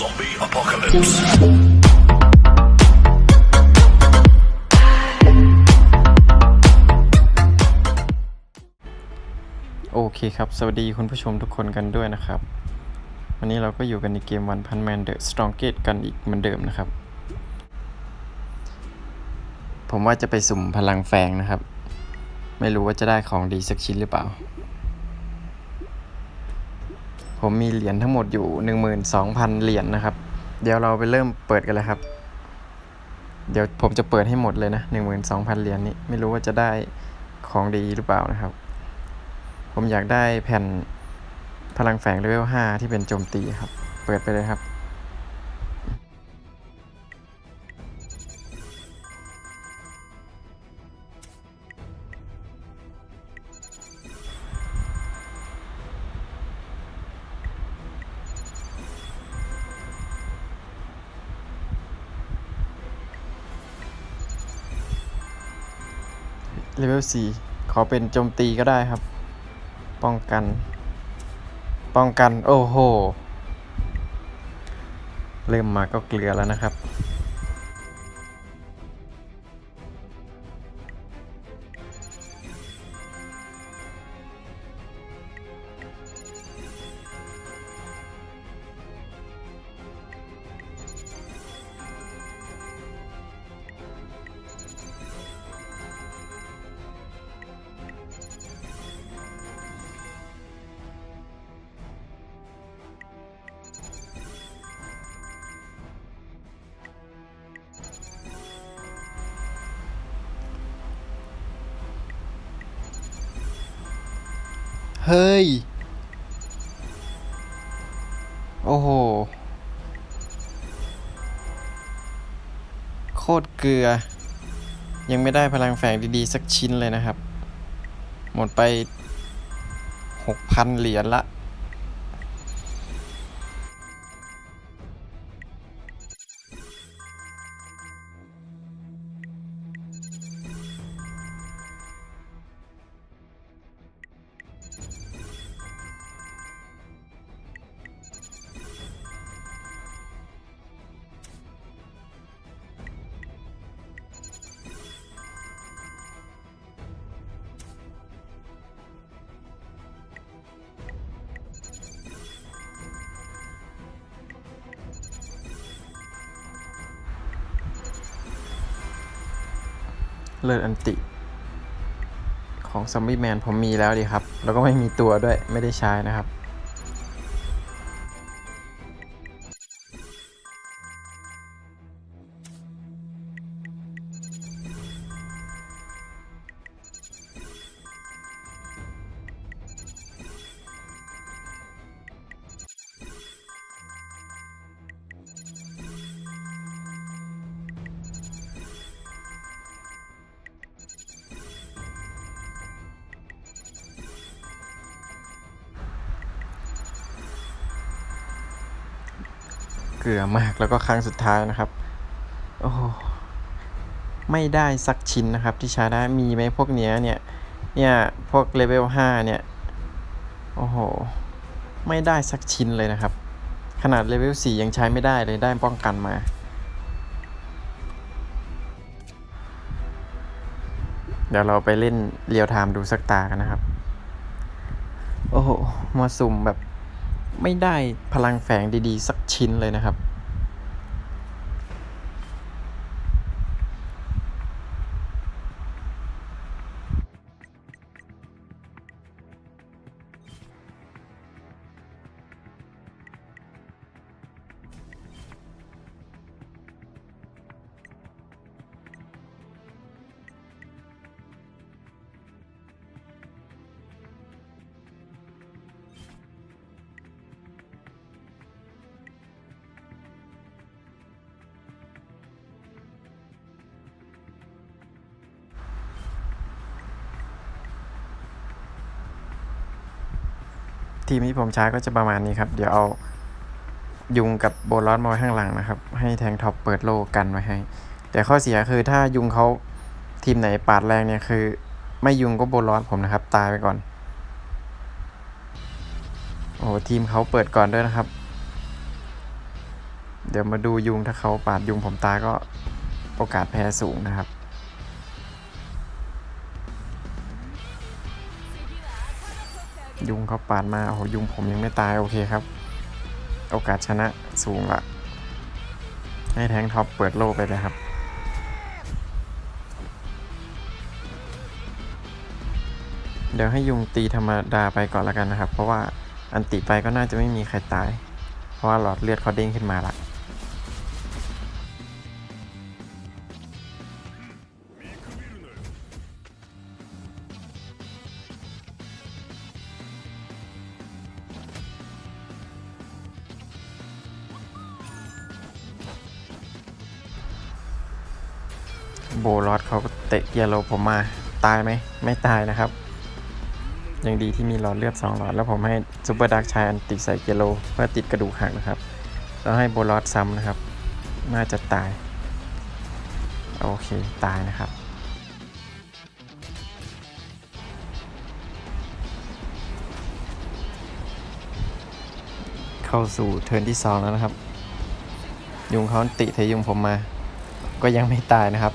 Zombie apocalypse. โอเคครับ สวัสดีคุณผู้ชมทุกคนกันด้วยนะครับ วันนี้เราก็อยู่กันในเกม One Punch Man The Strongest กันอีกเหมือนเดิมนะครับ ผมว่าจะไปสุ่มพลังแฝงนะครับ ไม่รู้ว่าจะได้ของดีสักชิ้นหรือเปล่า ผมมีเหรียญทั้งหมดอยู่ 12,000 เหรียญนะครับ เดี๋ยวเราไปเริ่มเปิดกันเลยครับ เดี๋ยวผมจะเปิดให้หมดเลยนะ 12,000 เหรียญนี้ ไม่รู้ว่าจะได้ของดีหรือเปล่านะครับ ผมอยากได้แผ่นพลังแฝงเลเวล 5 ที่เป็นโจมตีครับ เปิดไปเลยครับ เลเวล4ขอเป็นโจมตีก็ได้ครับ ป้องกัน ป้องกัน โอ้โห เริ่มมาก็เกลือแล้วนะครับ เฮ้ย โอ้โห โคตรเกลือ ยังไม่ได้พลังแฝงดีๆ สักชิ้นเลยนะครับ หมดไป 6,000 เหรียญละ เลิศอันติ ของซัมบี้แมนผมมีแล้วดีครับ แล้วก็ไม่มีตัวด้วยไม่ได้ใช้นะครับ เกลือมากแล้วก็ครั้งสุดท้ายนะครับ โอ้โหไม่ได้สักชิ้นนะครับ ที่ใช้ได้มีไหมพวกเนี้ยเนี่ย เนี่ยพวกเลเวล5เนี่ย โอ้โห ไม่ได้สักชิ้นเลยนะครับ ขนาดเลเวล4ยังใช้ไม่ได้เลยได้ป้องกันมาเดี๋ยวเราไปเล่นเรียวไทม์ดูสักตากันนะครับ โอ้โห มาสุ่มแบบ ไม่ได้พลังแฝงดีๆ สักชิ้นเลยนะครับ ทีมที่ผมใช้ก็จะประมาณนี้ครับ เดี๋ยวเอายุงกับโบลอสมาไว้ข้างหลังนะครับ ให้แทงท็อปเปิดโลกันไว้ให้ แต่ข้อเสียคือถ้ายุงเขาทีมไหนปาดแรงเนี่ยคือ ไม่ยุงก็โบลอสผมนะครับ ตายไปก่อน โอ้โหทีมเขาเปิดก่อนด้วยนะครับ เดี๋ยวมาดูยุงถ้าเขาปาดยุงผมตายก็โอกาสแพ้สูงนะครับ ยุงเขาปาดมาโอ้โหยุงผมยังไม่ตายโอเคครับ โอกาสชนะสูงละให้แทงท็อปเปิดโลกไปเลยครับ เดี๋ยวให้ยุงตีธรรมดาไปก่อนล้วกันนะครับ เพราะว่าอันติไปก็น่าจะไม่มีใครตาย เพราะว่าหลอดเลือดเขาเด้งขึ้นมาละ โบลอดเขาก็เตะเกียร์โลผมมาตายไหมไม่ตายนะครับ ยังดีที่มีหลอดเลือด2หลอดแล้วผมให้ซูเปอร์ดักชายอันติใส่เกียร์โลเพื่อติดกระดูกหักนะครับ แล้วให้โบลอดซ้ำนะครับ น่าจะตาย โอเคตายนะครับเข้าสู่เทิร์นที่ 2 แล้วนะครับ ยุงเขาติเทยุงผมมา ก็ยังไม่ตายนะครับ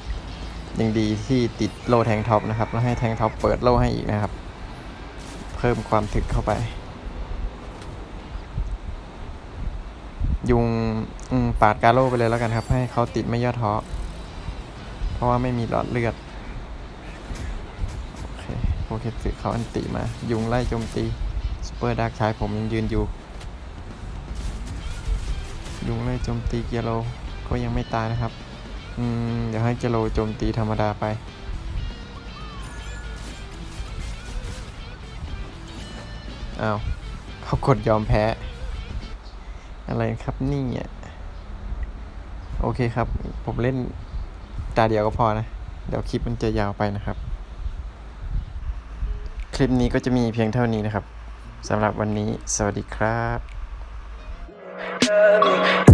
ยังดีที่ติดโลแทงท็อปนะครับ แล้วให้แทงท็อปเปิดโลให้อีกนะครับ เพิ่มความถึกเข้าไป ยุงปาดกาโลไปเลยแล้วกันครับ ให้เขาติดไม่ย่อท้อเพราะว่าไม่มีหลอดเลือด โอเคโอเคสึเขาอันติมา ยุงไล่โจมตีสเปอร์ดาร์กชายผมยังยืนอยู่ ยุงไล่โจมตีเกียโลก็ยังไม่ตายนะครับ อืมเดี๋ยวให้เกียร์โลโจมตีธรรมดาไป อ้าวเขากดยอมแพ้ อะไรครับนี่อะโอเคครับ ผมเล่นตาเดียวก็พอนะ เดี๋ยวคลิปมันจะยาวไปนะครับ คลิปนี้ก็จะมีเพียงเท่านี้นะครับสำหรับวันนี้ สวัสดีครับ